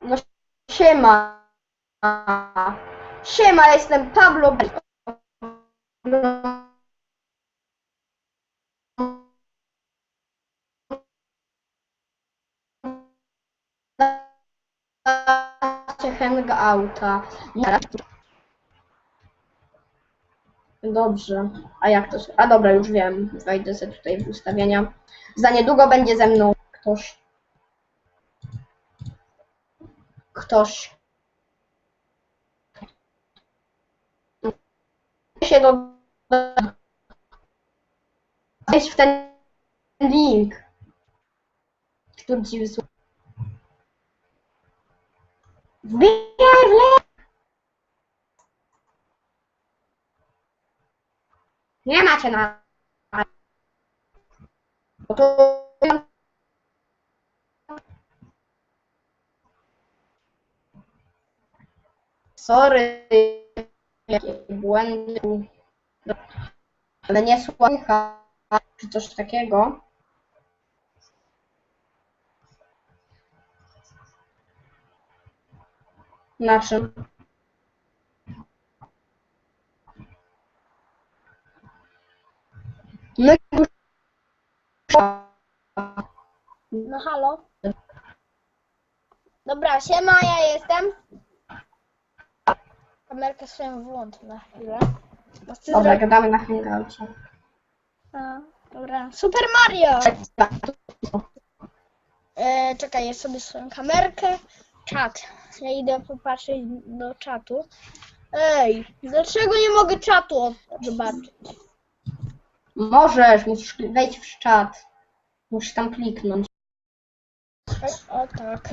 No siema. Siema, jestem Pablo. Hangouta. Dobrze. A jak to. A dobra, już wiem. Wejdę sobie tutaj w ustawienia. Za niedługo będzie ze mną ktoś. Ktoś. się do... Wejść w ten link, który ci wysłałem. Wbijaj w link! Nie macie na... To... Sorry, jakie błędy. Ale nie słychać, czy coś takiego. Na czym? No. No halo? Dobra, siema, ja jestem. Kamerkę swoją wyłączę na chwilę. Bo chcę Dobra, zrobić- gadamy na hangoucie. A, Dobra, Super Mario! E, czekaj, ja sobie swoją kamerkę. Czat. Ja idę popatrzeć do czatu. Ej, dlaczego nie mogę czatu zobaczyć? Możesz, musisz kli- wejść w czat. Musisz tam kliknąć. O, o tak.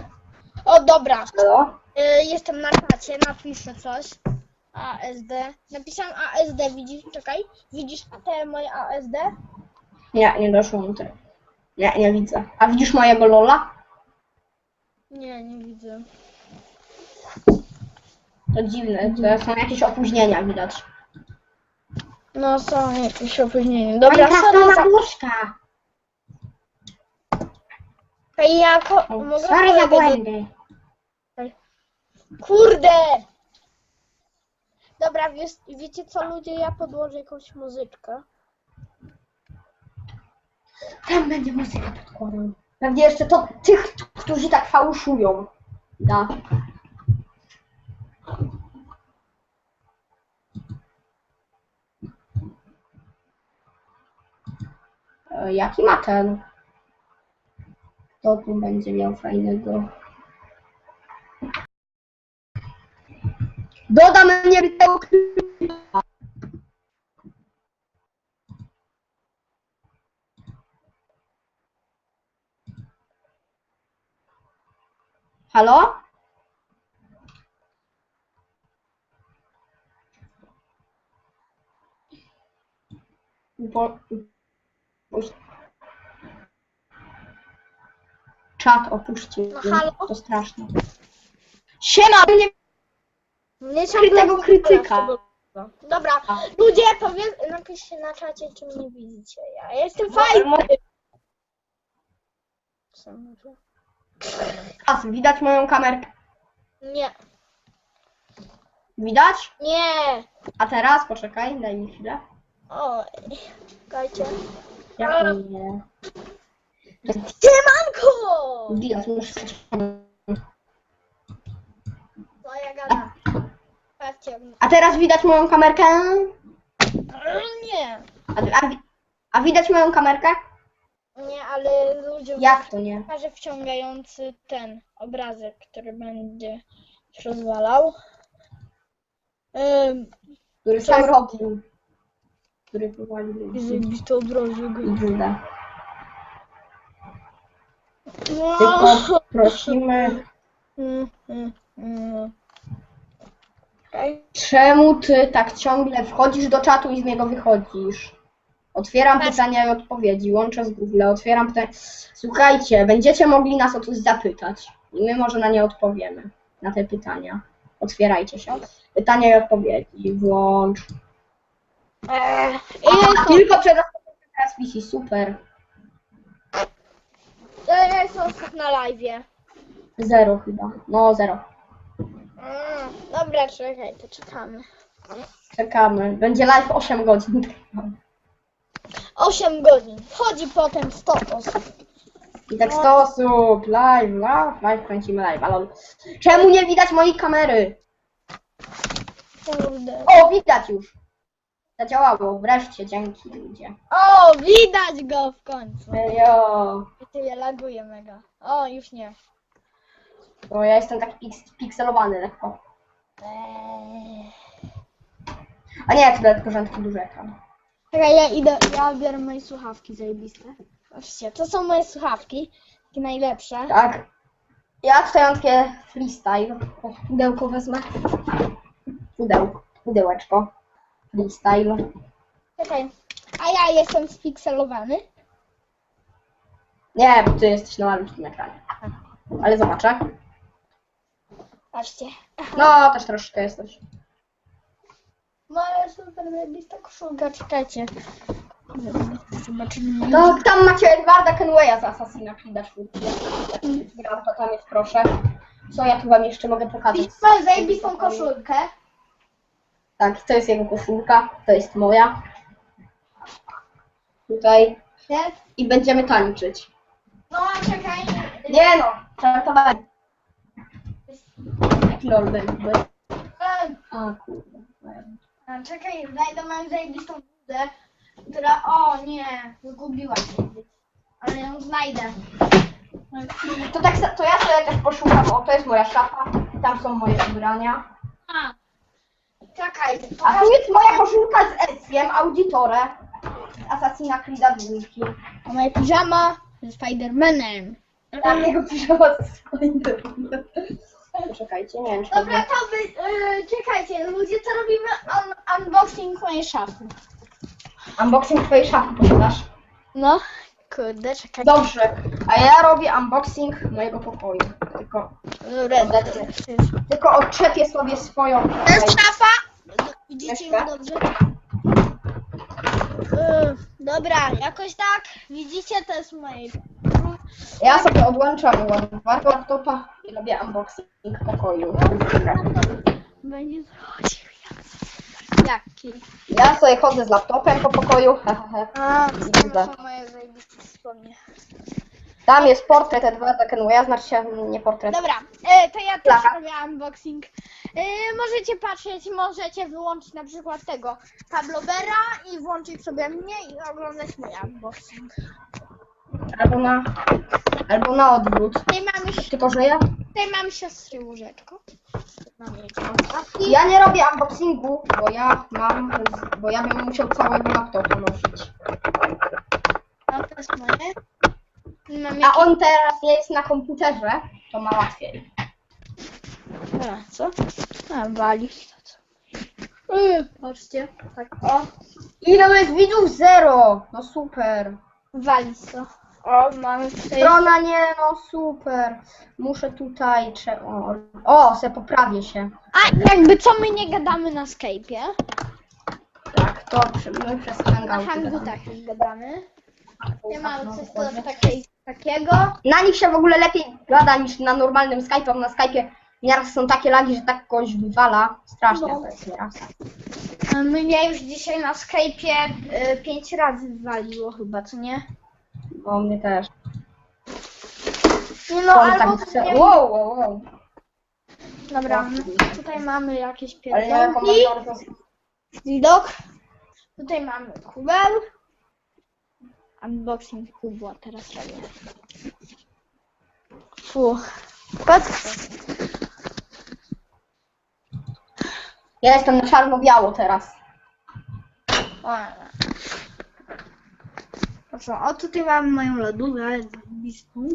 O, dobra. Halo? E, jestem na czacie, napiszę coś. ASD. Napisałem ASD, widzisz? Czekaj. Widzisz te moje ASD? Nie, nie doszło mi tego. Nie, nie widzę. A widzisz mojego Lola? Nie, nie widzę. To dziwne, to są jakieś opóźnienia widać. No są jakieś opóźnienia. Dobra, sorry za... puszka! Ej, ja ko- O, mogę Sorry za błędy. Kurde! Dobra, wiesz, wiecie co ludzie, ja podłożę jakąś muzyczkę. Tam będzie muzyka podkładał. Pewnie jeszcze to tych, którzy tak fałszują. Da. E, Jaki ma ten? Kto tu będzie miał fajnego? Dodam mnie tego klipa. Halo? Bo... Czat opuścił. No halo? To straszne. Siema! Nie Nie Krytego krytyka. Dobra, ludzie, powiedz, napiszcie na czacie, czy mnie widzicie. Ja jestem fajny. Co widać moją kamerkę. Nie, Widać? nie. A teraz? Poczekaj, daj mi chwilę. Oj, czekajcie. Jak to nie? Siemanko! Widać, muszę... No ja gadam. Patrzcie. A teraz widać moją kamerkę? Nie, A, a, a widać moją kamerkę? nie, ale ludzie... Jak to nie? Pokażę wciągający ten obrazek, który będzie się rozwalał. Ym, Który sam robił. Który. Jeżeli to Judę. No. Tylko prosimy, Mm, mm, mm. Czemu ty tak ciągle wchodzisz do czatu i z niego wychodzisz? Otwieram pytania i odpowiedzi, łączę z Google, otwieram pytania. Słuchajcie, będziecie mogli nas o coś zapytać i my może na nie odpowiemy, na te pytania. Otwierajcie się. Pytania i odpowiedzi, włącz. Eee, A, ile tylko przez teraz wisi, super. to jest osób na live? Zero chyba. No, zero. Dobra, czekaj, to czekamy. Czekamy. Będzie live 8 godzin. 8 godzin. Wchodzi potem 100 osób. I tak 100 osób. Live, live, live kręcimy live. Ale czemu nie widać mojej kamery? Kurde. O, widać już. Zadziałało. Wreszcie, dzięki ludzie. O, widać go w końcu. Jo. I tyle laguje mega. O, już nie. Bo ja jestem taki pik- pikselowany lekko. Eee. A nie, tylko, że mam taki duży ekran. Czekaj, ja idę, ja biorę moje słuchawki zajebiste. Patrzcie, to są moje słuchawki. Takie najlepsze. Tak. Ja tutaj mam takie freestyle. Pudełko wezmę. Pudełko. Pudełeczko. Freestyle. Czekaj. A ja jestem spikselowany. Nie, bo ty jesteś na malutkim ekranie. Ale zobaczę. Patrzcie. No, też troszeczkę jesteś. Moja super zajebista koszulka, czekajcie. Zobaczymy. To tam macie Edwarda Kenwaya z Assassina Creed'a 4. Gram, to tam jest proszę. Co ja tu wam jeszcze mogę pokazać? Moją zajebistą koszulkę. Tak, to jest jego koszulka, to jest moja. Tutaj. I będziemy tańczyć. No, czekaj. Nie no, żartowałem. Lol. E, A kurde. a Czekaj, znajdę moją zajebistą budę, która... O nie, zgubiła się. Ale ją znajdę. To tak, sa- to ja sobie też poszukam. O, to jest moja szafa. Tam są moje ubrania. A. Czekaj, A tu jest moja koszulka z Eziem, Auditore. Z Assassina Creed'a 2. A moja piżama ze Spidermanem. Tak, jego piżama ze Spidermanem. Poczekajcie, nie wiem czy to Dobra, to wy... Yy, czekajcie, ludzie, co robimy? Un unboxing mojej szafy. Unboxing twojej szafy powiadasz. No, kurde, czekajcie. Dobrze, a ja robię unboxing mojego pokoju. Tylko, Dobra, Obecnie. tylko odczepię sobie swoją. To jest szafa. Widzicie ją dobrze? Yy, dobra, jakoś tak. Widzicie, to jest moje. Ja sobie odłączam ładowarkę laptopa i robię unboxing pokoju. Będzie zrodził Jaki? Ja sobie chodzę z laptopem po pokoju. A, to są moje zajebiste spodnie. Tam jest portret Edwarda Kenwaya, znaczy się nie portret. Dobra, e, to ja też Plakat. robię unboxing. E, możecie patrzeć, możecie wyłączyć na przykład tego Pablobera i włączyć sobie mnie i oglądać mój unboxing. Albo na, albo na odwrót. Tutaj mamy, Tylko, że ja, tutaj mamy siostry łóżeczko. Mam jej książki. ja nie robię unboxingu, bo ja mam, bo ja bym musiał całego laptopa nosić. No to jest moje. Mam A on teraz jest na komputerze, to ma łatwiej. A, co? A, wali. Yy, patrzcie. Tak, o. Ile jest widzów? Zero! No super. Wali to. O, mamy tutaj... Strona nie, no super. Muszę tutaj, cze- o, o, se poprawię się. A jakby co, my nie gadamy na Skype'ie. Tak, to przy, my przez Na Hangouty Hangu gadamy. tak już gadamy. Nie No, mamy coś to, takiej, takiego. Na nich się w ogóle lepiej gada niż na normalnym Skype'ie. Na Skype'ie nieraz są takie lagi, że tak kogoś wywala. Strasznie No. to jest nieraz. A Mnie już dzisiaj na Skype'ie y, pięć razy waliło chyba, co nie? Bo mnie też. Nie no, Kontakt albo... chce... Nie, Wow, wow, wow. dobra, tutaj mamy jakieś Ale nie pierdolki. Widok. Tutaj mamy kubeł. Unboxing kubła teraz robię. Fu. Patrz. Ja jestem na czarno-biało teraz. O, Proszę, o tutaj mamy moją lodówkę zajebistą.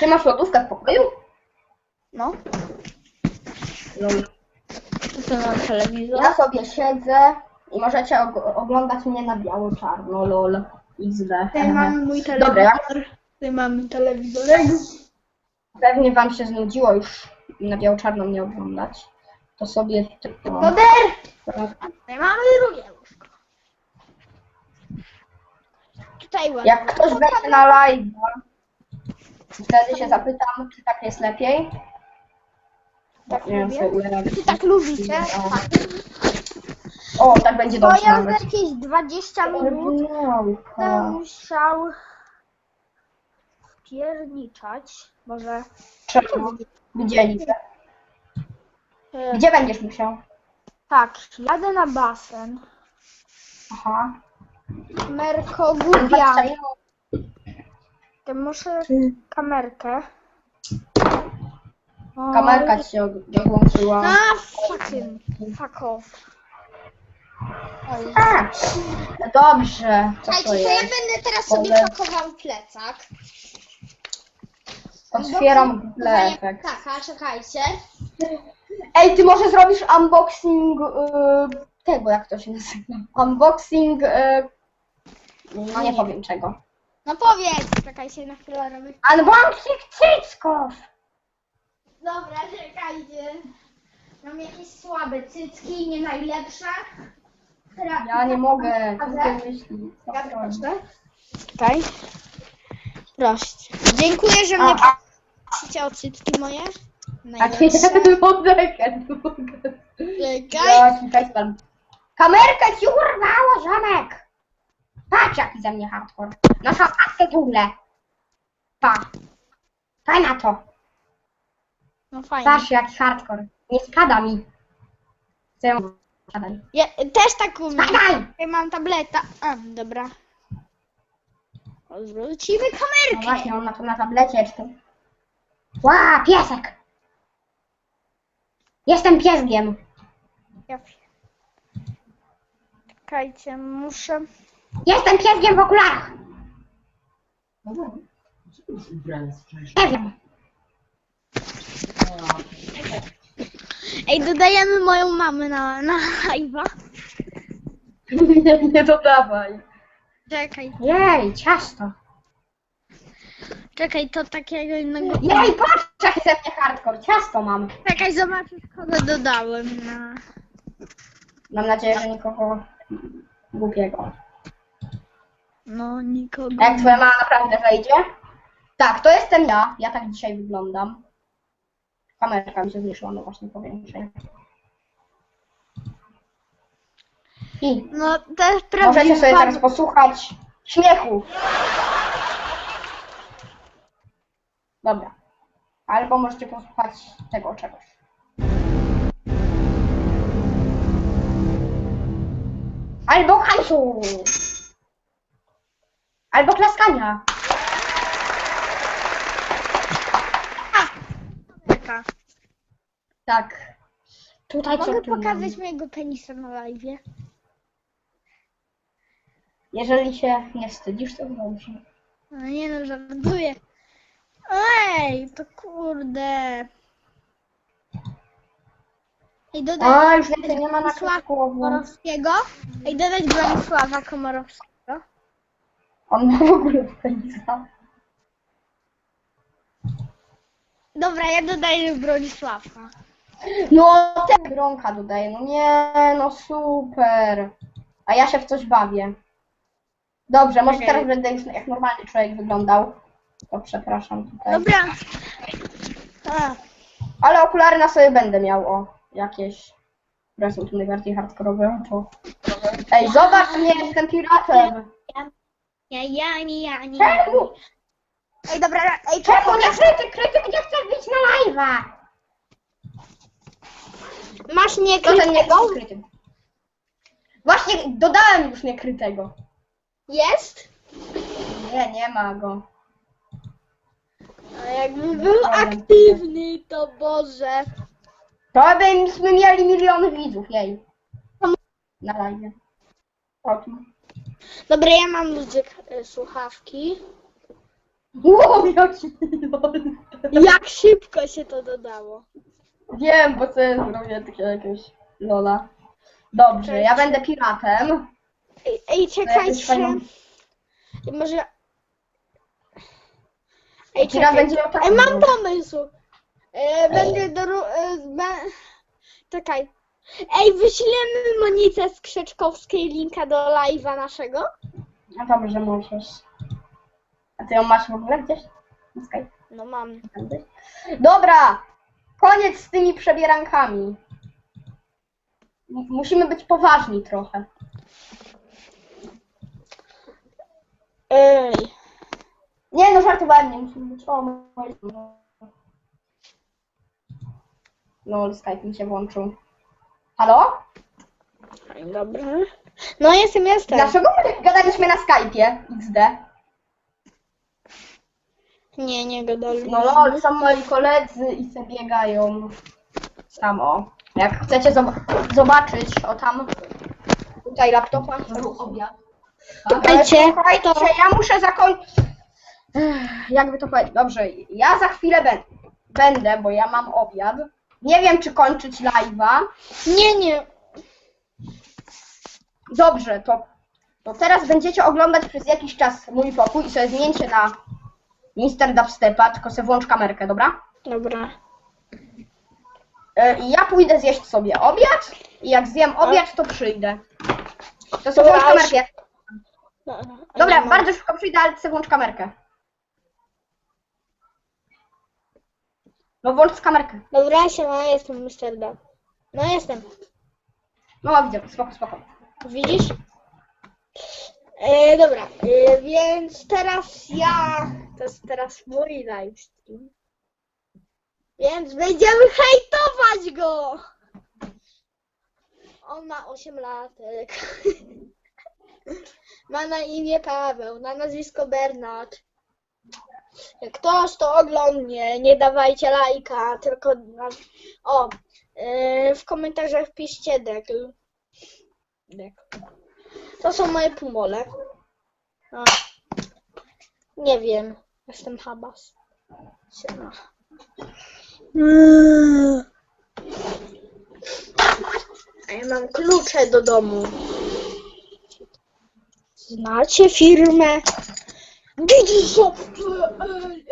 Ty masz lodówkę w pokoju? No, No. tutaj mam telewizor. Ja sobie siedzę i możecie og- oglądać mnie na biało-czarno, lol. XD. Tutaj mamy mój telewizor. Dobra, Tutaj mamy telewizor. pewnie wam się znudziło już na biało-czarno mnie oglądać. To sobie tylko... Poder! Tutaj mamy drugie Tutaj ładnie. Jak ktoś wejdzie na live, Wtedy się zapytam, czy tak jest lepiej. Tak Nie lubię. Czy tak lubicie? O, tak będzie Bo dobrze ja za nawet. jakieś 20 minut będę Oryginałka. musiał pierniczać. Może. Czemu? Widzieliście. E, Gdzie będziesz musiał? tak, jadę na basen. Aha. Merko Dwadzieścia Gubian. minut. To muszę kamerkę. O, Kamerka ci się od- włączyła. A, fucking, fuck off. Oj. A, dobrze. Co Słuchajcie, to to ja jest? będę teraz sobie Powiem- pakował plecak. Otwieram plecak. Tak, a czekajcie. Ej, ty może zrobisz unboxing y, tego, jak to się nazywa? Unboxing, y, no nie powiem czego. No powiedz, czekajcie na chwilę robię. Unboxing cycków! Dobra, czekajcie. Mam jakieś słabe cycki, nie najlepsze. Teraz Ja nie mogę, Ja ty proszę. Czekaj. Proszę. Dziękuję, że mnie a, prosicie o cycki moje. a ty Najlepsze. mogę, Czekaj. Jaki. Kamerkę ci urwało, ziomek! Patrz, jaki ze mnie hardcore. No co, a ty dule. Pa. Daj na to. No fajnie. Patrz, jaki hardcore. Nie spada mi. Chcę Spadaj. Ja też tak umiem. Spadaj! Ja mam tableta. A, dobra. Odwrócimy No kamerkę. właśnie, on ma to na tablecie, czy to... Ła, piesek! Jestem pieskiem. Ja... Czekajcie, muszę... Jestem pieskiem w okularach. Nie wiem. Ej, dodajemy moją mamę na, na live'a. Nie, nie dodawaj. Czekaj, Jej, ciasto. czekaj, to takiego innego... Jej, patrz, jaki ze mnie hardcore. Ciasto mam. Czekaj, zobaczysz kogo dodałem na... Mam nadzieję, że nikogo głupiego. No, nikogo. Jak twoja mama naprawdę wejdzie? Tak, to jestem ja. Ja tak dzisiaj wyglądam. Kamerka mi się zmniejszyła, no właśnie powiększej. I No, to jest możecie sobie teraz posłuchać śmiechu. Dobra. Albo możecie posłuchać tego czegoś. Albo hajsu. Albo klaskania. Taka. Tak. Tutaj co Mogę tu mam? pokazać mojego penisa na live'ie? Jeżeli się nie wstydzisz, to dobrze. No nie no, żartuję. Ej, to kurde. Ej, dodaj A, już nie ma na. Komorowskiego. Ej, dodać Bronisława Komorowskiego. On ma w ogóle penisa. Dobra, ja dodaję Bronisława. No, ten gronka dodaje. No nie, no super. A ja się w coś bawię. Dobrze, może Okej. teraz będę już jak normalny człowiek wyglądał. To przepraszam tutaj. Dobra. A, Ale okulary na sobie będę miał, o. Jakieś. Które są tu najbardziej hardkorowe, to... Ej, zobacz, nie jestem piratem. Ja, ja, nie, ja, nie. Czemu? Ej, dobra, ej, Czemu nie kryty? Kryty nie chce być na live'a. Masz nie To ten nie kryty. Właśnie dodałem już niekrytego. Jest? Nie, nie ma go. A jakby był aktywny, to Boże. To byśmy mieli miliony widzów, jej. Na live. O tu. Dobra, ja mam muzyk, y, słuchawki. Wow, jaki. Jak szybko się to dodało. Wiem, bo sobie zrobię takie jakieś lola. Dobrze, ja będę piratem. Ej, ej czekajcie. Ej, Może... Ej, Pirat czekaj. będzie miał Ej, mam pomysł. E, będę do... E, be... Czekaj. Ej, wyślemy Monice z Krzeczkowskiej linka do live'a naszego? No dobrze, możesz. A ty ją masz w ogóle gdzieś? Skype? No mam. Dobra, koniec z tymi przebierankami. Musimy być poważni trochę. Ej. Nie no, żartowałem, nie musimy być... O, moje... No, Skype mi się włączył. Halo? Dobra. No jestem, jestem. Dlaczego my gadaliśmy na Skype'ie XD? Nie, nie gadaliśmy. No lol, są moi koledzy i se biegają. Tam o. Jak chcecie zob- zobaczyć, o tam tutaj laptopa, to obiad. Słuchajcie, ja muszę zakończyć. Jakby to powiedzieć? Dobrze, ja za chwilę będę, będę, bo ja mam obiad. Nie wiem, czy kończyć live'a. Nie, nie. Dobrze, to, to teraz będziecie oglądać przez jakiś czas mój pokój i sobie zmieńcie na Mister Dubstepa, tylko sobie włącz kamerkę, dobra? Dobra. E, ja pójdę zjeść sobie obiad i jak zjem obiad, to przyjdę. To sobie Dobra, włącz kamerkę. No, Dobra, bardzo szybko przyjdę, ale sobie włącz kamerkę. No włącz kamerkę. Dobra, siema, jestem Mr. D. No jestem. No widzę, spoko, spoko. Widzisz? E, dobra, e, więc teraz ja. To jest teraz mój livestream. Więc będziemy hejtować go! On ma 8 latek. ma na imię Paweł, na nazwisko Bernard. Ktoś to oglądnie, nie dawajcie lajka, tylko o, e, w komentarzach piszcie dekl. Dekl. To są moje pumole. Nie wiem. Jestem habas. Siema. A ja mam klucze do domu. Znacie firmę? Digishop.pl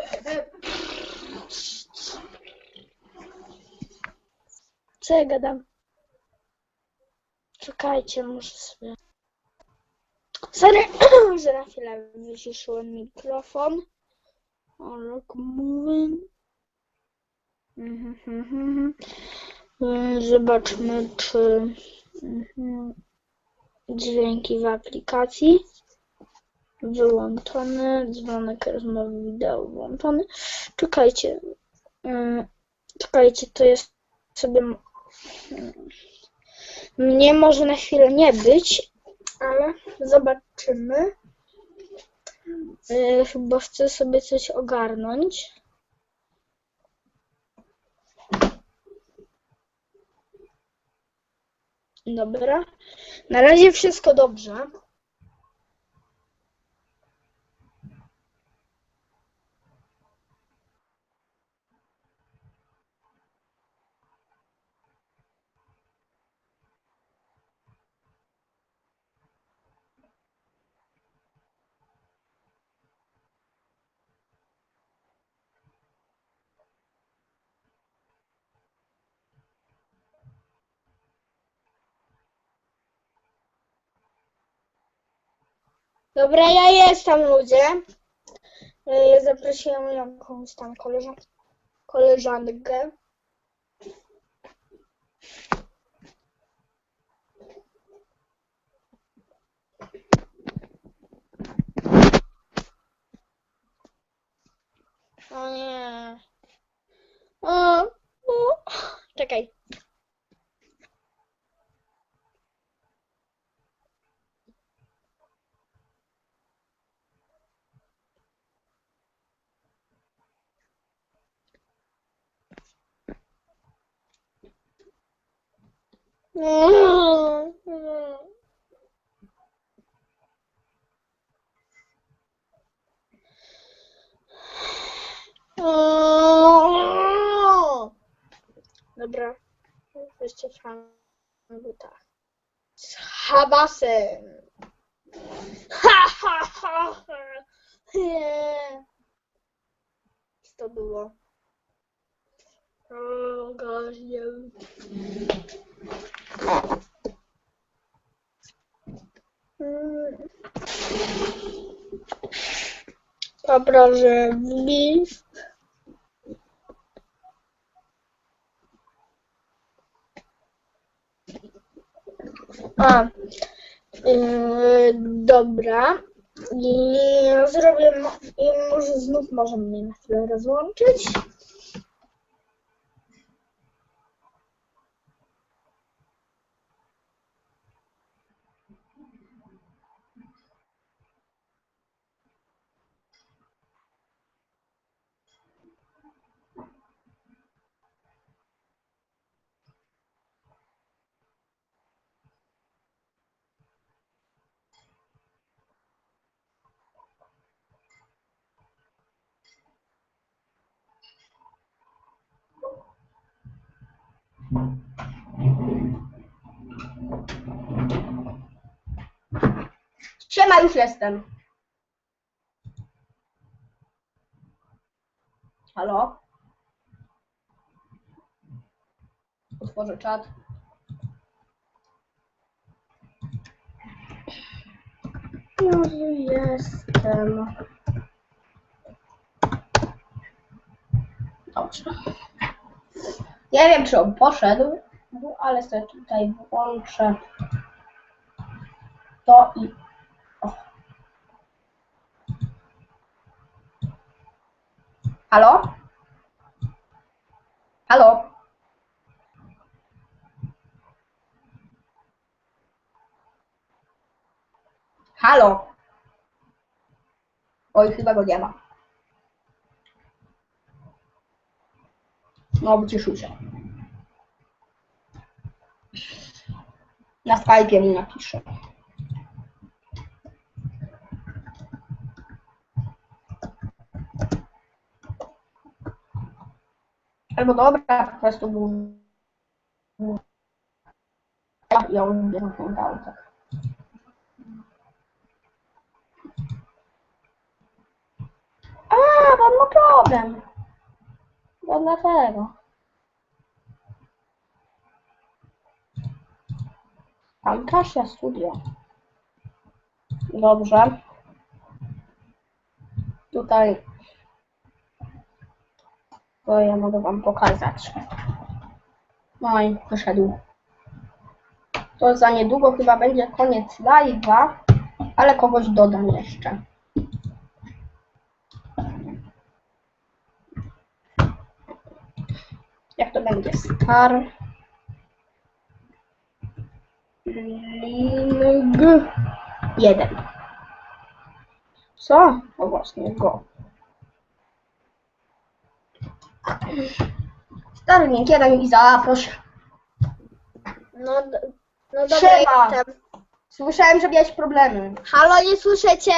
Co ja gadam? Czekajcie, muszę sobie... Sorry, że na chwilę wyciszyłem mikrofon. Ale mówię. Mhm, mhm, mhm. Mm, Zobaczmy, czy dźwięki w aplikacji wyłączony, dzwonek rozmowy wideo włączony. Czekajcie, mm, czekajcie, to jest sobie mnie może na chwilę nie być, ale zobaczymy. Yy, chyba chcę sobie coś ogarnąć. Dobra. Na razie wszystko dobrze. Dobra, ja jestem ludzie. Yy, Zaprosiłam jakąś tam koleżan koleżankę. O nie. O, o. Czekaj. Dobra, jeszcze butach. Z habasem. Ha, ha, ha, ha. Co to było? O, gosh, nie Dobra, że list. A, yy, dobra. I zrobię, i może znów możemy mnie na chwilę rozłączyć. Siema, już jestem. Halo? Otworzę czat. Już jestem. Dobrze. Nie wiem, czy on poszedł, ale sobie tutaj włączę to i o. Halo? Halo? Halo? Oj, chyba go nie ma. No, wycieszył się. Na Skype'ie mi napisze. Albo dobra, po prostu był... Ja on nie wyglądał tak. A, pan ma problem. No dlatego. Pan Kasia Studio. Dobrze. Tutaj to ja mogę wam pokazać. No i wyszedł. To za niedługo chyba będzie koniec live'a, ale kogoś dodam jeszcze. Jak to będzie? Star. Ling. Jeden. Co? O właśnie, go. Starlink jeden i zaproś. No, no dobra, Siema. jestem. Słyszałem, że miałeś problemy. Halo, nie słyszycie?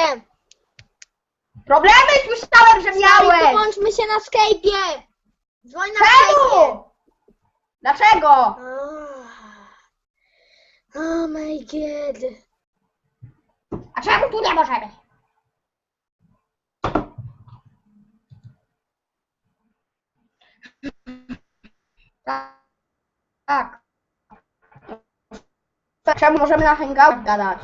Problemy słyszałem, że Stary, miałeś! połączmy się na Skype'ie! Dzwoń na Skype'ie! Czemu? Dlaczego? Oh my god. A czemu tu nie możemy? Tak. Tak. Tak, czemu możemy na hangout gadać?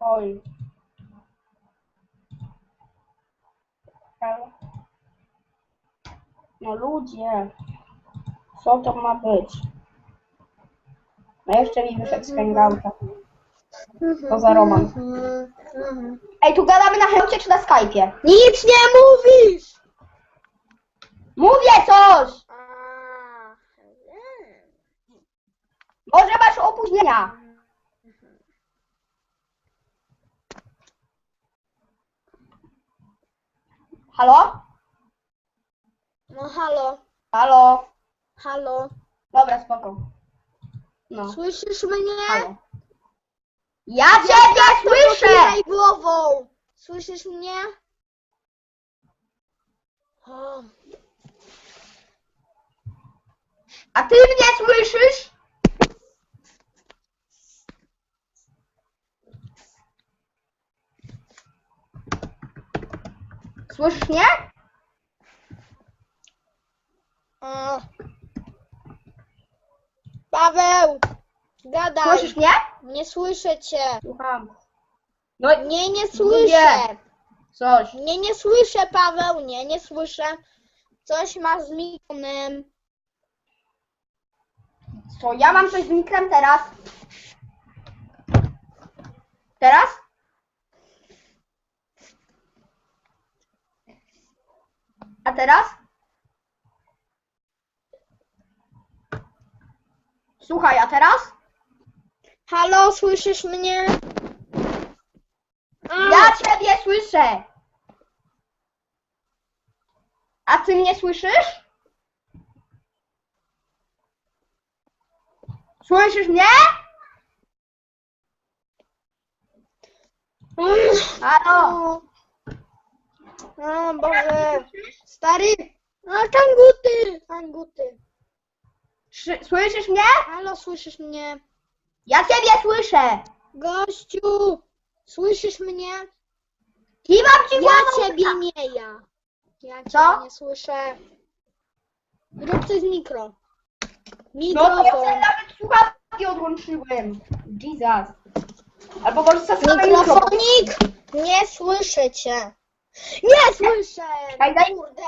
Oj. No ludzie, co to ma być? No jeszcze mi wyszedł z hangouta. To za Roman. Ej, tu gadamy na hangoucie czy na Skype'ie? Nic nie mówisz! Mówię coś! Może masz opóźnienia. Halo? No halo, Halo? halo. Dobra, spoko. No, Słyszysz mnie? halo. Ja ciebie słyszę! Pokiwaj głową. Słyszysz mnie? O, A ty mnie słyszysz? Słyszysz mnie? A. Paweł! Gadaj! Słyszysz mnie? Nie słyszę cię! Słucham. No Nie, nie słyszę! coś. Nie, nie słyszę, Paweł! Nie, nie słyszę! Coś ma z mikrofonem. Co, ja mam coś z mikrem teraz? Teraz? A teraz? Słuchaj, a teraz? Halo, słyszysz mnie? A, Ja ciebie słyszę! A ty mnie słyszysz? Słyszysz mnie? Halo? O Boże. Stary. A, kanguty. Kanguty. Szy- Słyszysz mnie? Halo, słyszysz mnie? Ja ciebie słyszę! Gościu. Słyszysz mnie? Kiwam ci Ja głową! ciebie nie ja. Ja Co? nie słyszę. Rób coś z mikro. No to ja Mikrofon. sobie nawet słuchawki odłączyłem. Jesus. Albo może sobie same mikrofon. Mikrofonik! Nie słyszę cię. Nie słyszę! Daj, daj. Kurde.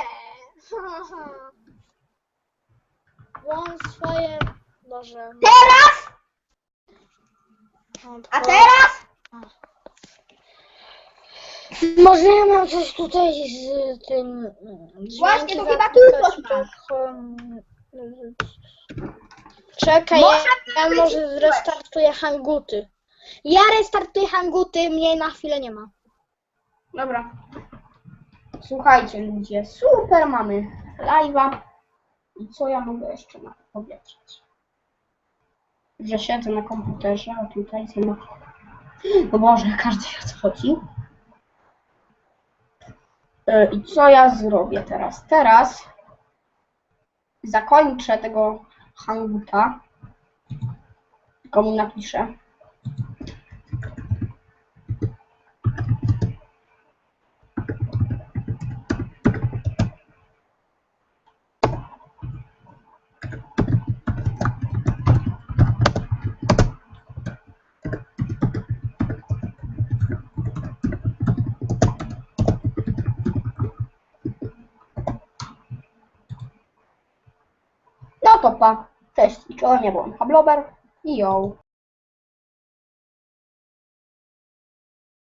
Włącz swoje... Boże. Teraz? A teraz? Może ja mam coś tutaj z tym... Właśnie, to chyba ty coś. Czekaj, ja, ja może zrestartuję hanguty. Ja restartuję hanguty, mnie na chwilę nie ma. Dobra. Słuchajcie ludzie, super mamy live'a. I co ja mogę jeszcze powiedzieć? Że siedzę na komputerze, a tutaj są... No Boże, każdy wie o co chodzi. E, I co ja zrobię teraz? Teraz zakończę tego hanguta. Komu napiszę. Cześć, i czoło nie błąd. Hablober i ją.